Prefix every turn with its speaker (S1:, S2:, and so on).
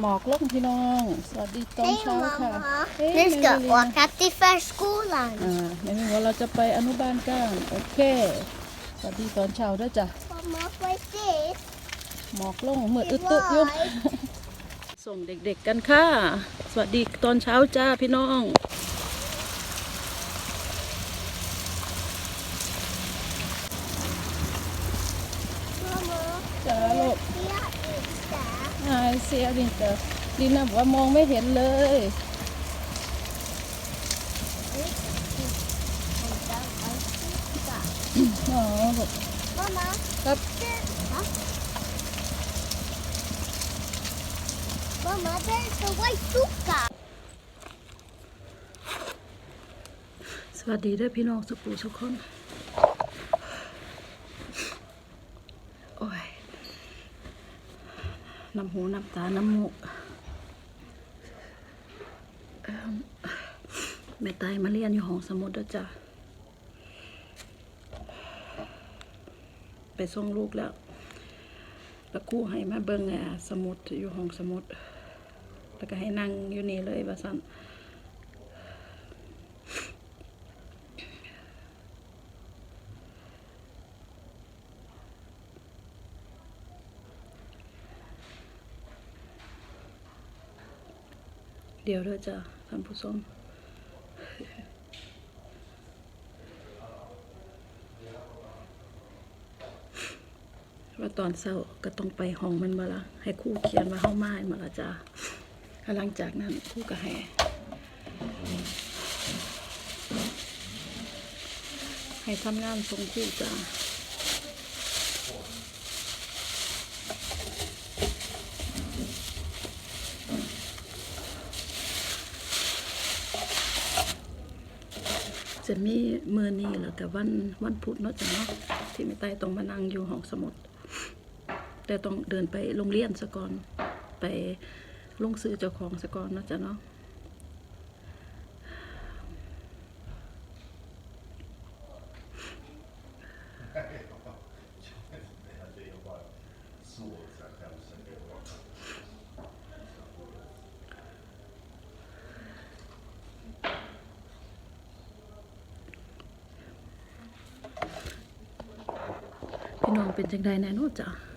S1: หมอกลงพี่น้อง สวัสดีตอน
S2: Hej
S1: เช้าค่ะ
S2: mamma!
S1: เฮ้ย
S2: Nu ska
S1: แม่
S2: jag
S1: ลิน
S2: åka till förskolan.
S1: อ่าแม่ลินว่าเราจะไปอนุบาลกันโอเค สวัสดีตอนเช้าด้วยจ้ะ
S2: Mamma, vad är det?
S1: หมอกลงมืดอึดตึกอยู่ ส่งเด็กๆกันค่ะ สวัสดีตอนเช้าจ้าพี่น้อง
S2: Mamma,
S1: จ้าลูก
S2: jag inte.
S1: ไอ เสียลินเตอร์ลินนะบอกว่ามองไม่เห็นเลยอ๋อลูก
S2: Mamma,
S1: ครับ
S2: va? Mamma, det är så white suka.
S1: สวัสดีเด้วยพี่น้องสุปูทุกคน โอ้ย น้ำหูน้ำตา น้ำมูกเอิ่มแม่ตายมาเรียนอยู่ห้องสมุดด้วยจ้ะ ไปส่งลูกแล้ว แล้วคู่ให้มาเบิ้งอะสมุดอยู่ห้องสมุด แล้วก็ให้นั่งอยู่นี่เลยว่าสั่น เดี๋ยวเด้อจ้ะท่านผู้ชมว่าตอนเช้าก็ต้องไปห้องมันมาละให้คู่เขียนว่าเฮามาให้มาละจ้ะแล้วหลังจากนั้นคู่ก็ให้ให้ทำงานส่งคู่จ้ะ จะมีมือนี้แล้วก็วันวันพุธเนาะจ้ะเนาะที่ไม่ใต้ต้องมานั่งอยู่ห้องสมุด แต่ต้องเดินไปโรงเรียนซะก่อน ไปลงซื้อเจ้าของซะก่อนเนาะจ๊ะเนาะพี่ น้องเป็นจังใดแน่นอนจ้ะ